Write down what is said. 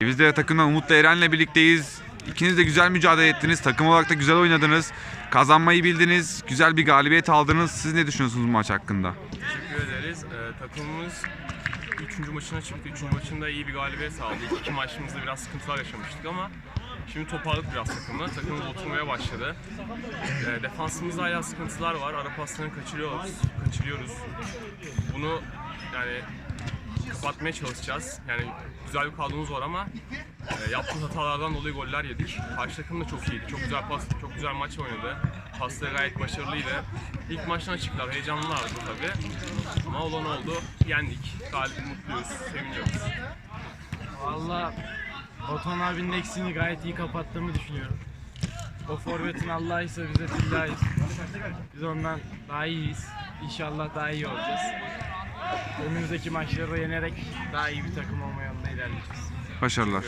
Biz de takımdan Umut'la Eren'le birlikteyiz. İkiniz de güzel mücadele ettiniz. Takım olarak da güzel oynadınız. Kazanmayı bildiniz. Güzel bir galibiyet aldınız. Siz ne düşünüyorsunuz bu maç hakkında? Teşekkür ederiz. Ee, takımımız 3. maçına çıktı. 3. maçında iyi bir galibiyet sağladı. İlk iki maçımızda biraz sıkıntılar yaşamıştık ama şimdi toparladık biraz takımı. Takımımız oturmaya başladı. Ee, defansımızda hala sıkıntılar var. Ara paslarını kaçırıyoruz. kaçırıyoruz. Bunu yani kapatmaya çalışacağız. Yani güzel bir kadromuz var ama e, yaptığımız hatalardan dolayı goller yedik. Karşı takım da çok iyiydi. Çok güzel pas, çok güzel maç oynadı. Pasları gayet başarılıydı. İlk maçtan çıktılar. Heyecanlılardı tabii. Ama olan oldu. Yendik. Galip mutluyuz. Seviniyoruz. Valla Batuhan abinin eksiğini gayet iyi kapattığımı düşünüyorum. O forvetin Allah'ıysa bize billahiyiz. Biz ondan daha iyiyiz. İnşallah daha iyi olacağız. Önümüzdeki maçları yenerek daha iyi bir takım olma yolunda ilerleyeceğiz. Başarılar.